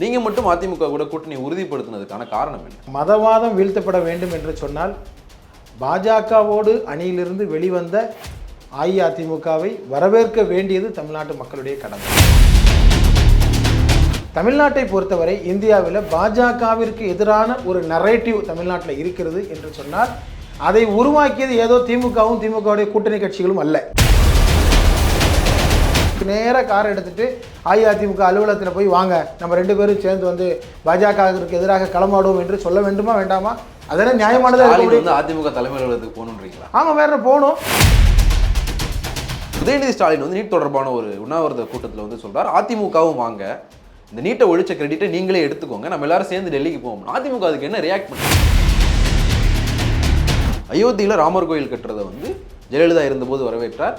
நீங்கள் மட்டும் அதிமுக கூட கூட்டணி உறுதிப்படுத்தினதுக்கான காரணம் என்ன? மதவாதம் வீழ்த்தப்பட வேண்டும் என்று சொன்னால் பாஜகவோடு அணியிலிருந்து வெளிவந்த அஇஅதிமுகவை வரவேற்க வேண்டியது தமிழ்நாட்டு மக்களுடைய கடமை. தமிழ்நாட்டை பொறுத்தவரை இந்தியாவில் பாஜகவிற்கு எதிரான ஒரு நரேட்டிவ் தமிழ்நாட்டில் இருக்கிறது என்று சொன்னால் அதை உருவாக்கியது ஏதோ திமுகவும் திமுகவுடைய கூட்டணி கட்சிகளும் அல்ல. நேராக கார் எடுத்துட்டு அஇஅதிமுக அலுவலகத்தில் போய் வாங்க. நம்ம ரெண்டு பேரும் சேர்ந்து வந்து பாஜகவிற்கு எதிராக களமாடுவோம் என்று சொல்ல வேண்டுமா வேண்டாமா? அதெல்லாம் நியாயமானதாக வந்து அதிமுக தலைமை அலுவலகத்துக்கு போகணுன்றீங்களா? ஆமாம் வேற போகணும்? உதயநிதி ஸ்டாலின் வந்து நீட் தொடர்பான ஒரு உண்ணாவிரத கூட்டத்தில் வந்து சொல்றார். அதிமுகவும் வாங்க. இந்த நீட்டை ஒழிச்ச கிரெடிட்டை நீங்களே எடுத்துக்கோங்க. நம்ம எல்லாரும் சேர்ந்து டெல்லிக்கு போவோம் அதிமுக அதுக்கு என்ன ரியாக்ட் பண்ண அயோத்தியில் ராமர் கோயில் கட்டுறதை வந்து ஜெயலலிதா இருந்தபோது வரவேற்றார்.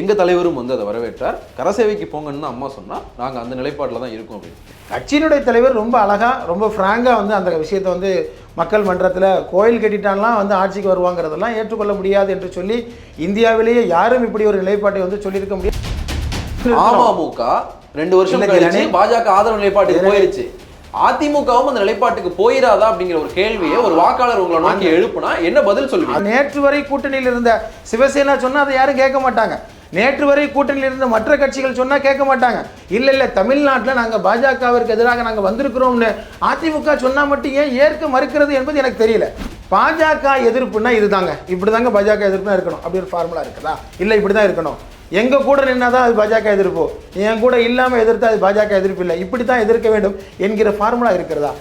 எங்க தலைவரும் வந்து அதை வரவேற்றார். கரசேவைக்கு போங்கன்னு அம்மா சொன்னா நாங்க அந்த நிலைப்பாட்டில் தான் இருக்கோம் அப்படின்னு. கட்சியினுடைய தலைவர் ரொம்ப அழகா ரொம்ப ஃப்ராங்காக வந்து அந்த விஷயத்தை வந்து மக்கள் மன்றத்தில் கோயில் கட்டிட்டான்லாம் வந்து ஆட்சிக்கு வருவாங்கிறதெல்லாம் ஏற்றுக்கொள்ள முடியாது என்று சொல்லி இந்தியாவிலேயே யாரும் இப்படி ஒரு நிலைப்பாட்டை வந்து சொல்லியிருக்க முடியாது. அமமுக ரெண்டு வருஷம் கழிச்சு. பாஜக ஆதரவு நிலைப்பாட்டுக்கு போயிருச்சு. அதிமுகவும் அந்த நிலைப்பாட்டுக்கு போயிராதா அப்படிங்கிற ஒரு கேள்வியை ஒரு வாக்காளர் உங்களை நோக்கி எழுப்புனா என்ன பதில் சொல்லுவீங்க? நேற்று வரை கூட்டணியில் இருந்த சிவசேனா சொன்னா அதை யாரும் கேட்க மாட்டாங்க. நேற்று வரை கூட்டணியில் இருந்த மற்ற கட்சிகள் சொன்னால் கேட்க மாட்டாங்க. இல்லை இல்லை தமிழ்நாட்டில் நாங்கள் பாஜகவிற்கு எதிராக நாங்கள் வந்திருக்கிறோம்னு அதிமுக சொன்னால் மட்டும் ஏன் ஏற்க மறுக்கிறது என்பது எனக்கு தெரியல. பாஜக எதிர்ப்புனா இதுதாங்க. இப்படி தாங்க பாஜக எதிர்ப்புனா இருக்கணும். அப்படி ஒரு ஃபார்முலா இருக்குதா? இப்படி தான் இருக்கணும். எங்கள் கூட நின்னாதான் அது பாஜக எதிர்ப்பு. என் கூட இல்லாமல் எதிர்த்தா அது பாஜக எதிர்ப்பு இல்லை. இப்படி தான் எதிர்க்க வேண்டும் என்கிற ஃபார்முலா இருக்கிறதா?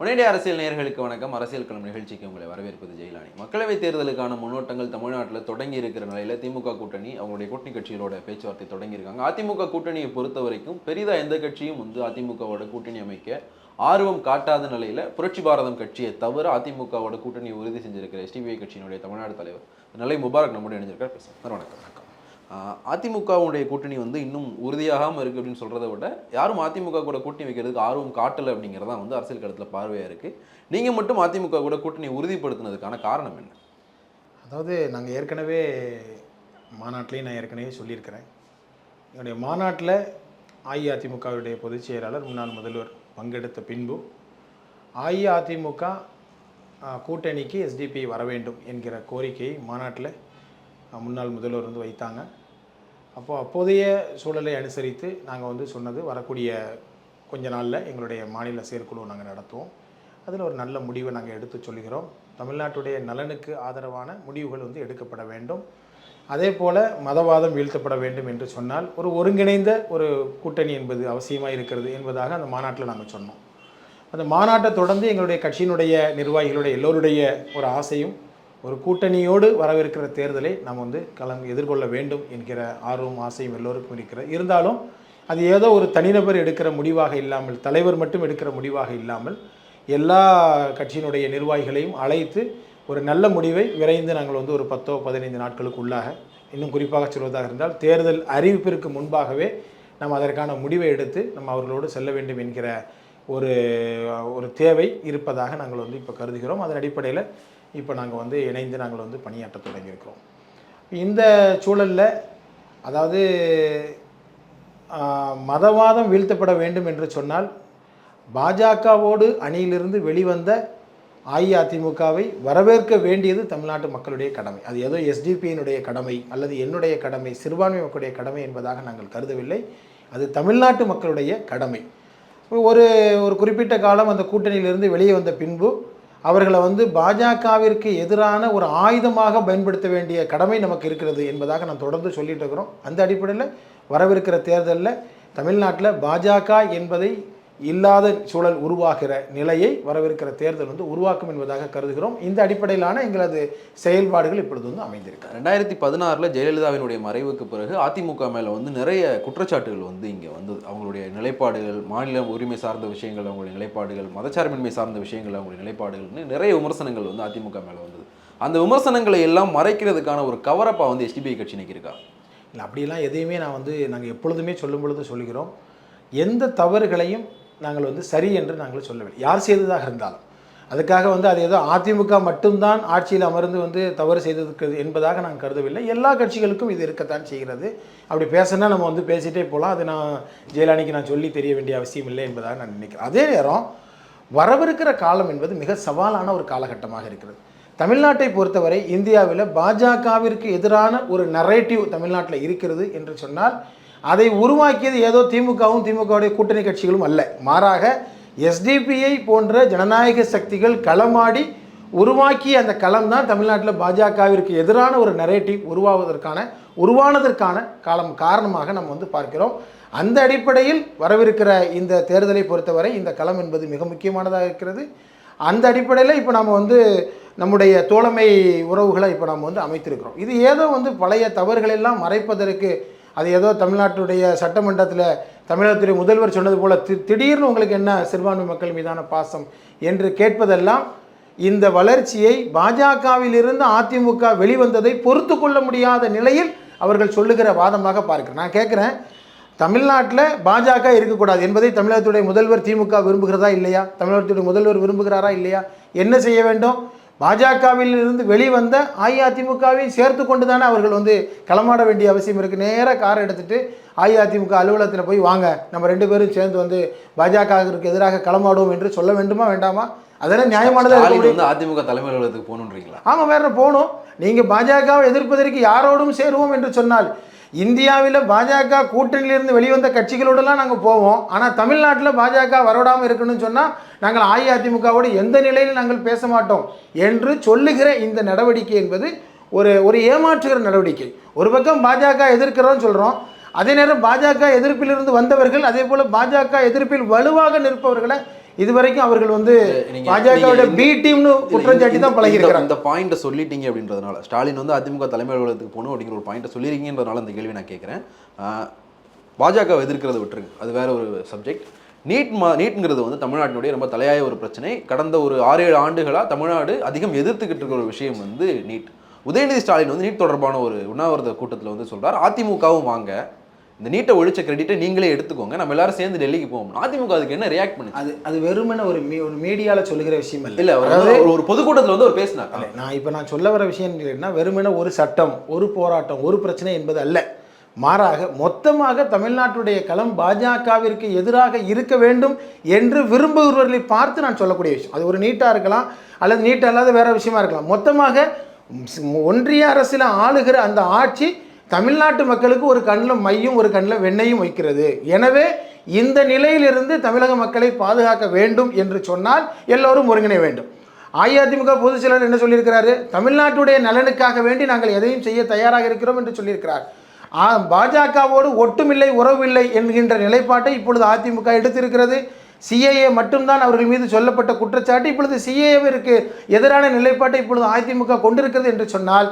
உடனடி அரசியல் நேர்களுக்கு வணக்கம். அரசியல் கிளம்பு நிகழ்ச்சிக்கு உங்களை வரவேற்பது ஜெயலானி மக்களவைத் தேர்தலுக்கான முன்னோட்டங்கள் தமிழ்நாட்டில் தொடங்கி இருக்கிற நிலையில் திமுக கூட்டணி அவங்களுடைய கூட்டணி கட்சிகளோட பேச்சுவார்த்தை தொடங்கியிருக்காங்க. அதிமுக கூட்டணியை பொறுத்த வரைக்கும் பெரிதா எந்த கட்சியும் வந்து அதிமுகவோட கூட்டணி அமைக்க ஆர்வம் காட்டாத நிலையில புரட்சி பாரதம் கட்சியை தவிர அதிமுகவோட கூட்டணியை உறுதி செஞ்சிருக்கிற எஸ்டிபிஐ கட்சியினுடைய தமிழ்நாடு தலைவர் நிலை முபாரக் நம்முடைய இணைஞ்சிருக்கார் பேசுகிறேன் வணக்கம். அதிமுகவுடைய கூட்டணி வந்து இன்னும் உறுதியாகாமல் இருக்கு அப்படின்னு சொல்கிறத விட யாரும் அதிமுக கூட கூட்டணி வைக்கிறதுக்கு ஆர்வம் காட்டலை அப்படிங்கிறதா வந்து அரசியல் கட்டத்தில் பார்வையாக இருக்குது நீங்கள் மட்டும் அதிமுக கூட கூட்டணி உறுதிப்படுத்தினதுக்கான காரணம் என்ன? அதாவது நாங்கள் ஏற்கனவே மாநாட்டிலையும் நான் ஏற்கனவே சொல்லியிருக்கிறேன். என்னுடைய மாநாட்டில் அஇஅதிமுகவுடைய பொதுச் செயலாளர் முன்னாள் முதல்வர் பங்கெடுத்த பின்பு அஇஅதிமுக கூட்டணிக்கு எஸ்டிபி வர வேண்டும் என்கிற கோரிக்கையை மாநாட்டில் முன்னாள் முதல்வர் வந்து வைத்தாங்க. அப்போது அப்போதைய சூழலை அனுசரித்து நாங்கள் வந்து சொன்னது வரக்கூடிய கொஞ்ச நாளில் எங்களுடைய மாநில செயற்குழு நாங்கள் நடத்துவோம். அதில் ஒரு நல்ல முடிவை நாங்கள் எடுத்து சொல்கிறோம் தமிழ்நாட்டுடைய நலனுக்கு ஆதரவான முடிவுகள் வந்து எடுக்கப்பட வேண்டும். அதே போல் மதவாதம் வீழ்த்தப்பட வேண்டும் என்று சொன்னால் ஒரு ஒருங்கிணைந்த ஒரு கூட்டணி என்பது அவசியமாக இருக்கிறது என்பதாக அந்த மாநாட்டில் நாங்கள் சொன்னோம். அந்த மாநாட்டை தொடர்ந்து எங்களுடைய கட்சியினுடைய நிர்வாகிகளுடைய எல்லோருடைய ஒரு ஆசையும் ஒரு கூட்டணியோடு வரவிருக்கிற தேர்தலை நாம் வந்து களம் எதிர்கொள்ள வேண்டும் என்கிற ஆர்வம் ஆசையும் எல்லோருக்கும் இருக்கிற. இருந்தாலும் அது ஏதோ ஒரு தனிநபர் எடுக்கிற முடிவாக இல்லாமல் தலைவர் மட்டும் எடுக்கிற முடிவாக இல்லாமல் எல்லா கட்சியினுடைய நிர்வாகிகளையும் அழைத்து ஒரு நல்ல முடிவை விரைந்து நாங்கள் வந்து ஒரு பத்தோ பதினைந்து நாட்களுக்கு உள்ளாக இன்னும் குறிப்பாக சொல்வதாக இருந்தால் தேர்தல் அறிவிப்பிற்கு முன்பாகவே நாம் அதற்கான முடிவை எடுத்து நம்ம அவர்களோடு செல்ல வேண்டும் என்கிற ஒரு ஒரு தேவை இருப்பதாக நாங்கள் வந்து இப்போ கருதுகிறோம். அதன் அடிப்படையில் இப்போ நாங்கள் வந்து இணைந்து நாங்கள் வந்து பணியாற்ற தொடங்கியிருக்கிறோம். இந்த சூழலில் அதாவது மதவாதம் வீழ்த்தப்பட வேண்டும் என்று சொன்னால் பாஜகவோடு அணியிலிருந்து வெளிவந்த அஇஅதிமுகவை வரவேற்க வேண்டியது தமிழ்நாட்டு மக்களுடைய கடமை. அது ஏதோ எஸ்டிபியினுடைய கடமை அல்லது என்னுடைய கடமை சிறுபான்மை மக்களுடைய கடமை என்பதாக நாங்கள் கருதவில்லை. அது தமிழ்நாட்டு மக்களுடைய கடமை. ஒரு ஒரு குறிப்பிட்ட காலம் அந்த கூட்டணியிலிருந்து வெளியே வந்த பின்பு அவர்களை வந்து பாஜகவிற்கு எதிரான ஒரு ஆயுதமாக பயன்படுத்த வேண்டிய கடமை நமக்கு இருக்கிறது என்பதாக நான் தொடர்ந்து சொல்லிட்டு இருக்கிறோம். அந்த அடிப்படையில் வரவிருக்கிற தேர்தலில் தமிழ்நாட்டில் பாஜக என்பதை இல்லாத சூழல் உருவாகிற நிலையை வரவிருக்கிற தேர்தல் வந்து உருவாக்கும் என்பதாக கருதுகிறோம். இந்த அடிப்படையிலான எங்களது செயல்பாடுகள் இப்பொழுது வந்து அமைந்திருக்கு ரெண்டாயிரத்தி பதினாறுல ஜெயலலிதாவினுடைய மறைவுக்கு பிறகு அதிமுக மேல வந்து நிறைய குற்றச்சாட்டுகள் வந்து இங்க வந்தது அவங்களுடைய நிலைப்பாடுகள் மாநில உரிமை சார்ந்த விஷயங்கள் அவங்களுடைய நிலைப்பாடுகள் மதச்சார்பின்மை சார்ந்த விஷயங்கள் அவங்களுடைய நிலைப்பாடுகள்னு நிறைய விமர்சனங்கள் வந்து அதிமுக மேல வந்தது. அந்த விமர்சனங்களை எல்லாம் மறைக்கிறதுக்கான ஒரு கவரப்பா வந்து எஸ்டிபிஐ கட்சி இருக்கா இல்லை அப்படிலாம் எதையுமே நான் வந்து நாங்கள் எப்பொழுதுமே சொல்லும் பொழுது சொல்கிறோம் எந்த தவறுகளையும் நாங்கள் வந்து சரி என்று நாங்கள் சொல்லவில்லை. யார் செய்ததாக இருந்தாலும். அதுக்காக வந்து அது ஏதோ அதிமுக மட்டும்தான் ஆட்சியில் அமர்ந்து வந்து தவறு செய்திருக்கிறது என்பதாக நான் கருதவில்லை. எல்லா கட்சிகளுக்கும் இது இருக்கத்தான் செய்கிறது. அப்படி பேசினா நம்ம வந்து பேசிட்டே போகலாம். அது நான் ஜெயலலிதாக்கு நான் சொல்லி தெரிய வேண்டிய அவசியம் இல்லை என்பதாக நான் நினைக்கிறேன். அதே நேரம் வரவிருக்கிற காலம் என்பது மிக சவாலான ஒரு காலகட்டமாக இருக்கிறது. தமிழ்நாட்டை பொறுத்தவரை இந்தியாவில் பாஜகவிற்கு எதிரான ஒரு நரேட்டிவ் தமிழ்நாட்டில் இருக்கிறது என்று சொன்னால் அதை உருவாக்கியது ஏதோ திமுகவும் திமுகவுடைய கூட்டணி கட்சிகளும் அல்ல. மாறாக எஸ்டிபிஐ போன்ற ஜனநாயக சக்திகள் களமாடி உருவாக்கிய அந்த களம் தான் தமிழ்நாட்டில் பாஜகவிற்கு எதிரான ஒரு நரேட்டிவ் உருவாவதற்கான உருவானதற்கான காலம் காரணமாக நம்ம வந்து பார்க்கிறோம். அந்த அடிப்படையில் வரவிருக்கிற இந்த தேர்தலை பொறுத்தவரை இந்த களம் என்பது மிக முக்கியமானதாக இருக்கிறது. அந்த அடிப்படையில் இப்போ நம்ம வந்து நம்முடைய தோழமை உறவுகளை இப்போ நம்ம வந்து அமைத்திருக்கிறோம். இது ஏதோ வந்து பழைய தவறுகளெல்லாம் மறைப்பதற்கு அது ஏதோ தமிழ்நாட்டுடைய சட்டமன்றத்தில் தமிழகத்துடைய முதல்வர் சொன்னது போல் தி- திடீர்னு உங்களுக்கு என்ன சிறுபான்மை மக்கள் மீதான பாசம் என்று கேட்பதெல்லாம் இந்த வளர்ச்சியை பாஜகவிலிருந்து அதிமுக வெளிவந்ததை பொறுத்து கொள்ள முடியாத நிலையில் அவர்கள் சொல்லுகிற வாதமாக பார்க்கிறேன். நான் கேட்குறேன் தமிழ்நாட்டில் பாஜக இருக்கக்கூடாது என்பதை தமிழகத்துடைய முதல்வர் திமுக விரும்புகிறதா இல்லையா? தமிழகத்துடைய முதல்வர் விரும்புகிறாரா இல்லையா? என்ன செய்ய வேண்டும்? பாஜகவில் இருந்து வெளிவந்த அஇஅதிமுகவை சேர்த்து கொண்டு தானே அவர்கள் வந்து களமாட வேண்டிய அவசியம் இருக்குது நேராக காரை எடுத்துட்டு அஇஅதிமுக அலுவலகத்தில் போய் வாங்க. நம்ம ரெண்டு பேரும் சேர்ந்து வந்து பாஜகவிற்கு எதிராக களமாடுவோம் என்று சொல்ல வேண்டுமா வேண்டாமா? அதெல்லாம் நியாயமானதாக வந்து அதிமுக தலைமை அலுவலகத்துக்கு போகணுன்றீங்களா? ஆமாம் வேற போகணும். நீங்கள் பாஜகவை எதிர்ப்பதற்கு யாரோடும் சேருவோம் என்று சொன்னால் இந்தியாவில் பாஜக கூட்டணியிலிருந்து வெளிவந்த கட்சிகளோடலாம் நாங்கள் போவோம். ஆனால் தமிழ்நாட்டில் பாஜக வரவிடாமல் இருக்கணும்னு சொன்னால் நாங்கள் அஇஅதிமுகவோடு எந்த நிலையில் நாங்கள் பேச மாட்டோம் என்று சொல்லுகிற இந்த நடவடிக்கை என்பது ஒரு ஒரு ஏமாற்றுகிற நடவடிக்கை. ஒரு பக்கம் பாஜக எதிர்க்கிறோம்னு சொல்கிறோம் அதே நேரம் பாஜக எதிர்ப்பிலிருந்து வந்தவர்கள் அதே போல் பாஜக எதிர்ப்பில் வலுவாக நிற்பவர்களை இதுவரைக்கும் அவர்கள் வந்து பாஜகவோட பி டீம்னு குற்றம் சாட்டி தான் பழகி இந்த- இருக்கிறாங்க இந்த பாயிண்ட்டை சொல்லிட்டீங்க அப்படின்றதுனால ஸ்டாலின் வந்து அதிமுக தலைமை அலுவலகத்துக்கு போகணும் அப்படிங்கிற ஒரு பாயிண்ட்டை சொல்லிருக்கீங்கன்றதுனால இந்த கேள்வி நான் கேட்குறேன். பாஜக எதிர்க்கிறத விட்டுருங்க. அது வேற ஒரு சப்ஜெக்ட் நீட் மா நீட்ங்கிறது வந்து தமிழ்நாட்டினுடைய ரொம்ப தலையாய ஒரு பிரச்சனை. கடந்த ஒரு ஆறு ஏழு ஆண்டுகளாக தமிழ்நாடு அதிகம் எதிர்த்துக்கிட்டு இருக்கிற ஒரு விஷயம் வந்து நீட். உதயநிதி ஸ்டாலின் வந்து நீட் தொடர்பான ஒரு உண்ணாவிரத கூட்டத்தில் வந்து சொல்றார். அதிமுகவும் வாங்க. இந்த நீட்டை ஒழிச்ச கிரெடிட்டை நீங்களே எடுத்துக்கோங்க. நம்ம எல்லாரும் சேர்ந்து டெல்லிக்கு போவோம். அதிமுக அதுக்கு என்ன ரியாக்ட் பண்ணி அது அது வெறுமனே ஒரு மீ ஒரு மீடியாவில் சொல்லுகிற விஷயம் இல்லை. இல்ல அவர் வந்து ஒரு- ஒரு பொதுக்கூட்டத்தில் வந்து அவர் பேசினார். நான் இப்போ நான் சொல்ல வர விஷயம் என்ன வெறுமனே ஒரு சட்டம் ஒரு போராட்டம் ஒரு பிரச்சனை என்பது அல்ல. மாறாக மொத்தமாக தமிழ்நாட்டுடைய களம் பாஜகவிற்கு எதிராக இருக்க வேண்டும் என்று விரும்புகிறவர்களை பார்த்து நான் சொல்லக்கூடிய விஷயம். அது ஒரு நீட்டாக இருக்கலாம் அல்லது நீட்டாக அல்லாத வேறு விஷயமா இருக்கலாம். மொத்தமாக ஒன்றிய அரசில் ஆளுகிற அந்த ஆட்சி தமிழ்நாட்டு மக்களுக்கு ஒரு கண்ணில் மையும் ஒரு கண்ணில் வெண்ணையும் வைக்கிறது. எனவே இந்த நிலையிலிருந்து தமிழக மக்களை பாதுகாக்க வேண்டும் என்று சொன்னால் எல்லோரும் ஒருங்கிணை வேண்டும். அஇஅதிமுக பொதுச் செயலாளர் என்ன சொல்லியிருக்கிறாரு? தமிழ்நாட்டுடைய நலனுக்காக வேண்டி நாங்கள் எதையும் செய்ய தயாராக இருக்கிறோம் என்று சொல்லியிருக்கிறார். பாஜகவோடு ஒட்டுமில்லை உறவில்லை என்கின்ற நிலைப்பாட்டை இப்பொழுது அதிமுக எடுத்திருக்கிறது. சிஏஏ மட்டும்தான் அவர்கள் மீது சொல்லப்பட்ட குற்றச்சாட்டு. இப்பொழுது சிஏஏவிற்கு எதிரான நிலைப்பாட்டை இப்பொழுது அதிமுக கொண்டிருக்கிறது என்று சொன்னால்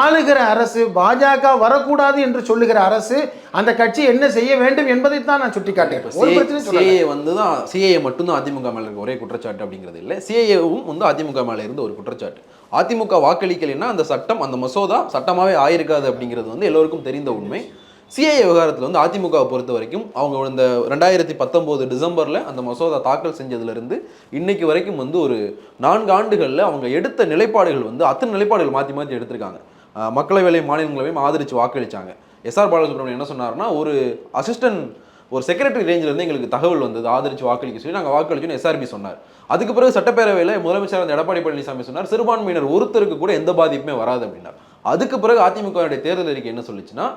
ஆளுகிற அரசு பாஜக வரக்கூடாது என்று சொல்லுகிற அரசு அந்த கட்சி என்ன செய்ய வேண்டும் என்பதைத்தான் நான் சொல்லல. சிஏஏ வந்து தான் சிஏஏ மட்டும்தான் அதிமுக மேல இருக்க ஒரே குற்றச்சாட்டு அப்படிங்கிறது இல்லை. சிஏஏவும் வந்து அதிமுக மேல இருந்த ஒரு குற்றச்சாட்டு. அதிமுக வாக்களிக்கலைன்னா அந்த சட்டம் அந்த மசோதா சட்டமாகவே ஆயிருக்காது அப்படிங்கிறது வந்து எல்லோருக்கும் தெரிந்த உண்மை. சிஐ விவகாரத்தில் வந்து அதிமுகவை பொறுத்த வரைக்கும் அவங்க இந்த ரெண்டாயிரத்தி பத்தொம்போது டிசம்பரில் அந்த மசோதா தாக்கல் செஞ்சதுலேருந்து இன்னைக்கு வரைக்கும் வந்து ஒரு நான்கு ஆண்டுகளில் அவங்க எடுத்த நிலைப்பாடுகள் வந்து அத்தனை நிலைப்பாடுகள் மாற்றி மாற்றி எடுத்திருக்காங்க. அஹ் மக்களவையிலையும் மாநிலங்களவையும் ஆதரித்து வாக்களிச்சாங்க. எஸ்ஆர் பாலசுப்ரமணியம் என்ன சொன்னார்னா ஒரு அசிஸ்டன்ட் ஒரு செக்ரட்டரி ரேஞ்சில் இருந்து எங்களுக்கு தகவல் வந்தது ஆதரிச்சு வாக்களிக்க சொல்லி நாங்கள் வாக்களிச்சோன்னு எஸ்ஆர்பி சொன்னார். அதுக்கு பிறகு சட்டப்பேரவையில் முதலமைச்சர் அந்த எடப்பாடி பழனிசாமி சொன்னார் சிறுபான்மையினர் ஒருத்தருக்கு கூட எந்த பாதிப்புமே வராது அப்படின்னார். அதுக்கு பிறகு அதிமுகவுடைய தேர்தல் அறிக்கை என்ன சொல்லுச்சுன்னா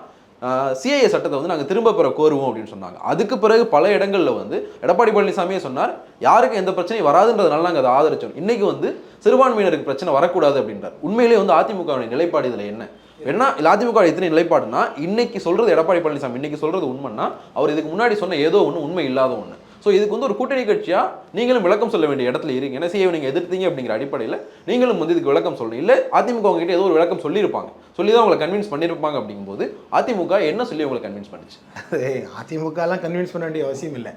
சிஏஏ சட்டத்தை வந்து நாங்கள் திரும்ப பெற கோருவோம் அப்படின்னு சொன்னாங்க. அதுக்கு பிறகு பல இடங்களில் வந்து எடப்பாடி பழனிசாமியே சொன்னார் யாருக்கும் எந்த பிரச்சனையும் வராதுன்றதுனால நாங்கள் அதை ஆதரிச்சோம். இன்னைக்கு வந்து சிறுபான்மையினருக்கு பிரச்சனை வரக்கூடாது அப்படின்றார். உண்மையிலேயே வந்து அதிமுகவுடைய நிலைப்பாடு இதில் என்ன? என்ன அதிமுக எத்தனை நிலைப்பாடுனா இன்னைக்கு சொல்றது எடப்பாடி பழனிசாமி இன்னைக்கு சொல்றது உண்மைன்னா அவர் இதுக்கு முன்னாடி சொன்ன ஏதோ ஒன்று உண்மை இல்லாத ஒன்று ஸோ இதுக்கு வந்து ஒரு கூட்டணி கட்சியாக நீங்களும் விளக்கம் சொல்ல வேண்டிய இடத்துல இருங்க. என்ன செய்ய நீங்கள் எதிர்த்தீங்க அப்படிங்கிற அடிப்படையில் நீங்களும் வந்து இதுக்கு விளக்கம் சொல்லணும். இல்லை அதிமுக உங்ககிட்ட ஏதோ ஒரு விளக்கம் சொல்லியிருப்பாங்க. சொல்லி தான் உங்களை கன்வின்ஸ் பண்ணியிருப்பாங்க அப்படிங்கும்போது அதிமுக என்ன சொல்லி உங்களை கன்வின்ஸ் பண்ணுச்சு? அதே அதிமுகலாம் கன்வின்ஸ் பண்ண வேண்டிய அவசியம் இல்லை.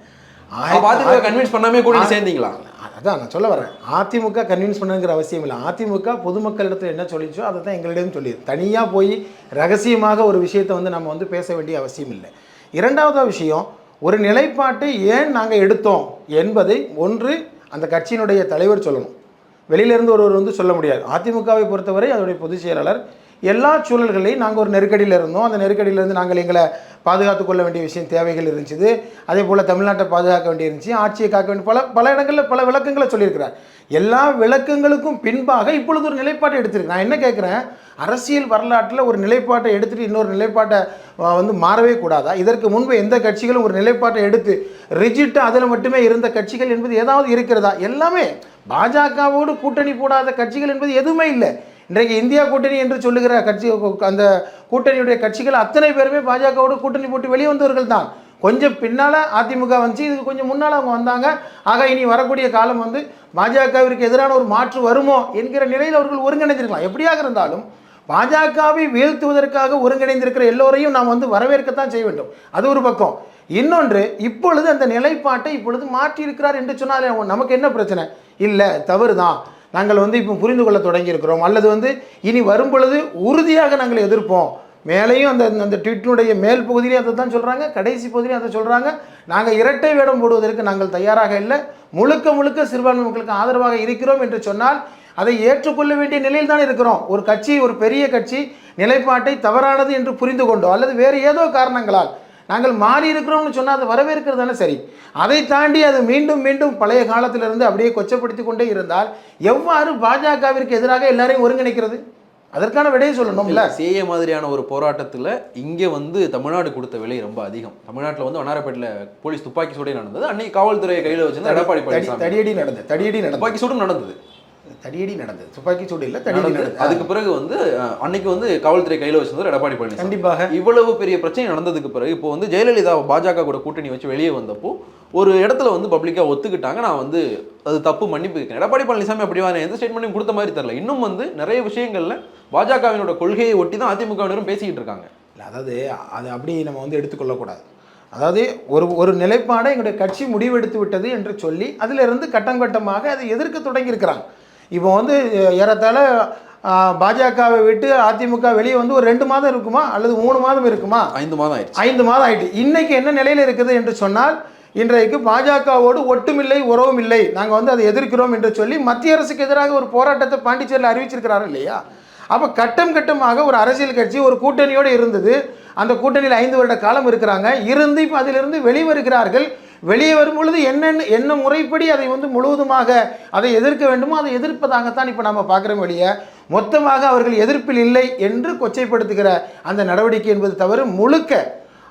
அதிமுக கன்வின்ஸ் பண்ணாமே கூட சேர்ந்தீங்களா? அதான் நான் சொல்ல வரேன். அதிமுக கன்வின்ஸ் பண்ணுங்கிற அவசியம் இல்லை. அதிமுக பொதுமக்களிடத்தில் என்ன சொல்லிச்சோ அதை தான் எங்களிடம் சொல்லியது. தனியாக போய் ரகசியமாக ஒரு விஷயத்தை வந்து நம்ம வந்து பேச வேண்டிய அவசியம் இல்லை. இரண்டாவது விஷயம் ஒரு நிலைப்பாட்டை ஏன் நாங்கள் எடுத்தோம் என்பதை ஒன்று அந்த கட்சியினுடைய தலைவர் சொல்லணும். வெளியிலேருந்து ஒருவர் வந்து சொல்ல முடியாது. அதிமுகவை பொறுத்தவரை அதோடைய பொதுச் செயலாளர் எல்லா சூழல்களையும் நாங்கள் ஒரு நெருக்கடியில் இருந்தோம். அந்த நெருக்கடியிலேருந்து நாங்கள் எங்களை பாதுகாத்து கொள்ள வேண்டிய விஷயம் தேவைகள் இருந்துச்சு. அதே போல் தமிழ்நாட்டை பாதுகாக்க வேண்டிய இருந்துச்சு. ஆட்சியை காக்க வேண்டிய பல பல இடங்களில் பல விளக்கங்களை சொல்லியிருக்கிறார். எல்லா விளக்கங்களுக்கும் பின்பாக இப்பொழுது ஒரு நிலைப்பாட்டை எடுத்திருக்கு. நான் என்ன கேட்குறேன் அரசியல் வரலாற்றில் ஒரு நிலைப்பாட்டை எடுத்துட்டு இன்னொரு நிலைப்பாட்டை வந்து மாறவே கூடாதா? இதற்கு முன்பு எந்த கட்சிகளும் ஒரு நிலைப்பாட்டை எடுத்து ரிஜிட்டாக அதில் மட்டுமே இருந்த கட்சிகள் என்பது ஏதாவது இருக்கிறதா? எல்லாமே பாஜகவோடு கூட்டணி போடாத கட்சிகள் என்பது எதுவுமே இல்லை. இன்றைக்கு இந்தியா கூட்டணி என்று சொல்லுகிற கட்சி அந்த கூட்டணியுடைய கட்சிகள் அத்தனை பேருமே பாஜகவோடு கூட்டணி போட்டு வெளியே வந்தவர்கள் தான். கொஞ்சம் பின்னால் அதிமுக வந்துச்சு இதுக்கு கொஞ்சம் முன்னால் அவங்க வந்தாங்க. ஆக இனி வரக்கூடிய காலம் வந்து பாஜகவிற்கு எதிரான ஒரு மாற்று வருமோ என்கிற நிலையில் அவர்கள் ஒருங்கிணைந்திருக்கலாம். எப்படியாக இருந்தாலும் பாஜகவை வீழ்த்துவதற்காக ஒருங்கிணைந்திருக்கிற எல்லோரையும் நாம் வந்து வரவேற்கத்தான் செய்ய வேண்டும். அது ஒரு பக்கம். இன்னொன்று இப்பொழுது அந்த நிலைப்பாட்டை இப்பொழுது மாற்றியிருக்கிறார் என்று சொன்னால் நமக்கு என்ன பிரச்சனை? இல்லை தவறு தான் நாங்கள் வந்து இப்போ புரிந்து கொள்ள தொடங்கியிருக்கிறோம். அல்லது வந்து இனி வரும் பொழுது உறுதியாக நாங்கள் எதிர்ப்போம். மேலேயும் அந்த அந்த ட்விட்டினுடைய மேல் பகுதியிலையும் அதை தான் சொல்கிறாங்க கடைசி பகுதியிலையும் அதை சொல்கிறாங்க நாங்கள் இரட்டை வேடம் போடுவதற்கு நாங்கள் தயாராக இல்லை. முழுக்க முழுக்க சிறுபான்மை மக்களுக்கு ஆதரவாக இருக்கிறோம் என்று சொன்னால் அதை ஏற்றுக்கொள்ள வேண்டிய நிலையில் தான் இருக்கிறோம். ஒரு கட்சி ஒரு பெரிய கட்சி நிலைப்பாட்டை தவறானது என்று புரிந்து கொண்டோ அல்லது வேறு ஏதோ காரணங்களால் நாங்கள் மாறி இருக்கிறோம்னு சொன்னால் அது வரவேற்கிறது தானே சரி. அதை தாண்டி அது மீண்டும் மீண்டும் பழைய காலத்திலிருந்து அப்படியே கொச்சப்படுத்தி கொண்டே இருந்தால் எவ்வாறு பாஜகவிற்கு எதிராக எல்லாரையும் ஒருங்கிணைக்கிறது? அதற்கான விடையை சொல்லணும்ல. சேய மாதிரியான ஒரு போராட்டத்துல இங்க வந்து தமிழ்நாடு கொடுத்த விலை ரொம்ப அதிகம். தமிழ்நாட்டுல வந்து வண்ணாரப்பேட்டில் போலீஸ் துப்பாக்கி சூடே நடந்தது. அன்னைக்கு காவல்துறையை கையில வச்சிருந்த எடப்பாடி பழனிசாமி. தடியடி நடந்தது தடியடி நடந்தது. துப்பாக்கி சூடும் நடந்தது. தடியடி நடந்தது. துப்பாக்கி சூடு இல்லை தடியடி நடந்தது. அதுக்கு பிறகு வந்து அன்னைக்கு வந்து காவல்துறை கையில வச்சிருந்தது எடப்பாடி பழனிசாமி. கண்டிப்பாக. இவ்வளவு பெரிய பிரச்சனை நடந்ததுக்கு பிறகு இப்போ வந்து ஜெயலலிதா பாஜக கூட கூட்டணி வச்சு வெளியே வந்தப்போ ஒரு இடத்துல வந்து பப்ளிக்கா ஒத்துக்கிட்டாங்க. நான் வந்து அது தப்பு மன்னிப்பு கேட்கிறேன். எடப்பாடி பழனிசாமி அப்படி வாங்க எந்த ஸ்டேட்மெண்ட்டும் கொடுத்த மாதிரி தெரியல. இன்னும் வந்து நிறைய விஷயங்கள்ல பாஜகவினோட கொள்கையை ஒட்டி தான் அதிமுகவினரும் பேசிக்கிட்டு இருக்காங்க. இல்லை அதாவது அது அப்படி நம்ம வந்து எடுத்துக்கொள்ளக்கூடாது. அதாவது ஒரு ஒரு நிலைப்பாடை எங்களுடைய கட்சி முடிவெடுத்து விட்டது என்று சொல்லி அதிலிருந்து கட்டம் கட்டமாக அதை எதிர்க்க தொடங்கியிருக்கிறாங்க. இப்போ வந்து ஏறத்தாழ பாஜகவை விட்டு அதிமுக வெளியே வந்து ஒரு ரெண்டு மாதம் இருக்குமா? அல்லது மூணு மாதம் இருக்குமா? ஐந்து மாதம் ஆயிடுச்சு. ஐந்து மாதம் ஆயிட்டு. இன்னைக்கு என்ன நிலையில் இருக்குது என்று சொன்னால் இன்றைக்கு பாஜகவோடு ஒட்டுமில்லை உறவும் இல்லை. நாங்கள் வந்து அதை எதிர்க்கிறோம் என்று சொல்லி மத்திய அரசுக்கு எதிராக ஒரு போராட்டத்தை பாண்டிச்சேரியில் அறிவிச்சிருக்கிறாரு இல்லையா? அப்போ கட்டம் கட்டமாக ஒரு அரசியல் கட்சி ஒரு கூட்டணியோடு இருந்தது. அந்த கூட்டணியில் ஐந்து வருட காலம் இருக்கிறாங்க. இருந்து இப்போ அதிலிருந்து வெளிவருகிறார்கள். வெளியே வரும் பொழுது என்னென்ன என்ன முறைப்படி அதை வந்து முழுவதுமாக அதை எதிர்க்க வேண்டுமோ அதை எதிர்ப்பதாகத்தான் இப்போ நம்ம பார்க்குறோம் வெளியே மொத்தமாக அவர்கள் எதிர்ப்பில் இல்லை என்று கொச்சைப்படுத்துகிற அந்த நடவடிக்கை என்பது தவறு. முழுக்க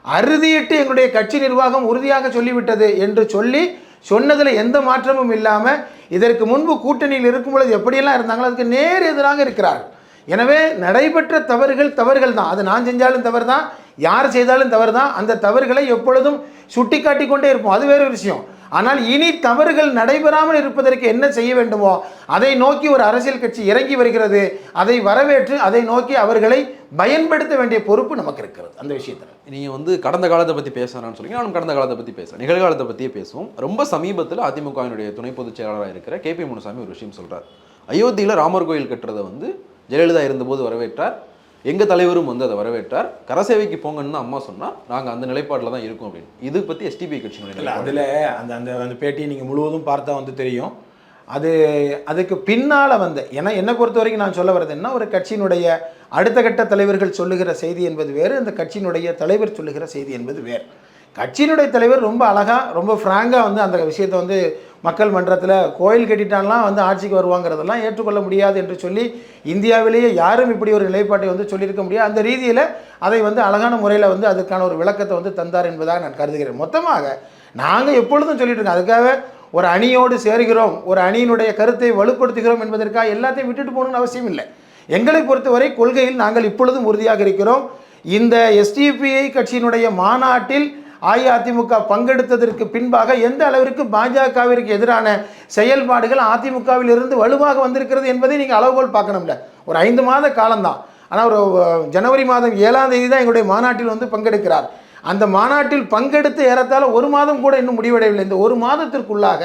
அறுதியிட்டு எங்களுடைய கட்சி நிர்வாகம் உறுதியாக சொல்லிவிட்டது என்று சொல்லி சொன்னதில் எந்த மாற்றமும் இல்லாமல் இதற்கு முன்பு கூட்டணியில் இருக்கும் பொழுது எப்படியெல்லாம் இருந்தாங்களோ அதுக்கு நேர் எதிராக இருக்கிறார்கள். எனவே நடைபெற்ற தவறுகள் தவறுகள் தான். அது நான் செஞ்சாலும் தவறு தான் யார் செய்தாலும் தவறு தான் அந்த தவறுகளை எப்பொழுதும் சுட்டி காட்டி கொண்டே இருப்போம். அது வேறு விஷயம். ஆனால் இனி தவறுகள் நடைபெறாமல் இருப்பதற்கு என்ன செய்ய வேண்டுமோ அதை நோக்கி ஒரு அரசியல் கட்சி இறங்கி வருகிறது. அதை வரவேற்று அதை நோக்கி அவர்களை பயன்படுத்த வேண்டிய பொறுப்பு நமக்கு இருக்கிறது. அந்த விஷயத்தில். நீங்கள் வந்து கடந்த காலத்தை பற்றி பேசணும்னு சொல்லி நானும் கடந்த காலத்தை பற்றி பேசுகிறேன் நிகழ்காலத்தை பற்றியே பேசுவோம். ரொம்ப சமீபத்தில் அதிமுகவினுடைய துணை பொதுச் செயலாளராக இருக்கிற கே பி முனுசாமி ஒரு விஷயம் சொல்கிறார் அயோத்தியில் ராமர் கோயில் கட்டுறதை வந்து ஜெயலலிதா இருந்தபோது வரவேற்றார். எங்க தலைவரும் வந்து அதை வரவேற்றார். கரசேவைக்கு போங்கன்னு அம்மா சொன்னா நாங்க அந்த நிலைப்பாட்டில் தான் இருக்கோம் அப்படின்னு. இது பத்தி எஸ்டிபி கட்சியினுடைய. அதில் அந்த அந்த அந்த பேட்டியை நீங்கள் முழுவதும் பார்த்தா வந்து தெரியும். அது அதுக்கு பின்னால் வந்த ஏன்னா என்னை பொறுத்த வரைக்கும் நான் சொல்ல வர்றது என்ன ஒரு கட்சியினுடைய அடுத்த கட்ட தலைவர்கள் சொல்லுகிற செய்தி என்பது வேறு அந்த கட்சியினுடைய தலைவர் சொல்லுகிற செய்தி என்பது வேறு. கட்சியினுடைய தலைவர் ரொம்ப அழகாக ரொம்ப ஃப்ராங்காக வந்து அந்த விஷயத்தை வந்து மக்கள் மன்றத்தில் கோயில் கட்டிட்டான்லாம் வந்து ஆட்சிக்கு வருவாங்கிறதெல்லாம் ஏற்றுக்கொள்ள முடியாது என்று சொல்லி இந்தியாவிலேயே யாரும் இப்படி ஒரு நிலைப்பாட்டை வந்து சொல்லியிருக்க முடியாது. அந்த ரீதியில் அதை வந்து அழகான முறையில் வந்து அதுக்கான ஒரு விளக்கத்தை வந்து தந்தார் என்பதாக நான் கருதுகிறேன். மொத்தமாக நாங்கள் எப்பொழுதும் சொல்லிட்டு இருக்கோம். அதுக்காக ஒரு அணியோடு சேர்கிறோம். ஒரு அணியினுடைய கருத்தை வலுப்படுத்துகிறோம் என்பதற்காக எல்லாத்தையும் விட்டுட்டு போகணும்னு அவசியம் இல்லை. எங்களை பொறுத்தவரை கொள்கையில் நாங்கள் இப்பொழுதும் உறுதியாக இருக்கிறோம். இந்த எஸ்டிபிஐ கட்சியினுடைய மாநாட்டில் அஇஅதிமுக பங்கெடுத்ததற்கு பின்பாக எந்த அளவிற்கு பாஜகவிற்கு எதிரான செயல்பாடுகள் அதிமுகவில் இருந்து வலுவாக வந்திருக்கிறது என்பதை நீங்கள் அளவுகோல் பார்க்கணும்ல. ஒரு ஐந்து மாத காலம்தான். ஆனால் ஒரு ஜனவரி மாதம் ஏழாம் தேதி தான் எங்களுடைய மாநாட்டில் வந்து பங்கெடுக்கிறார். அந்த மாநாட்டில் பங்கெடுத்து ஏறத்தால் ஒரு மாதம் கூட இன்னும் முடிவடையவில்லை. இந்த ஒரு மாதத்திற்குள்ளாக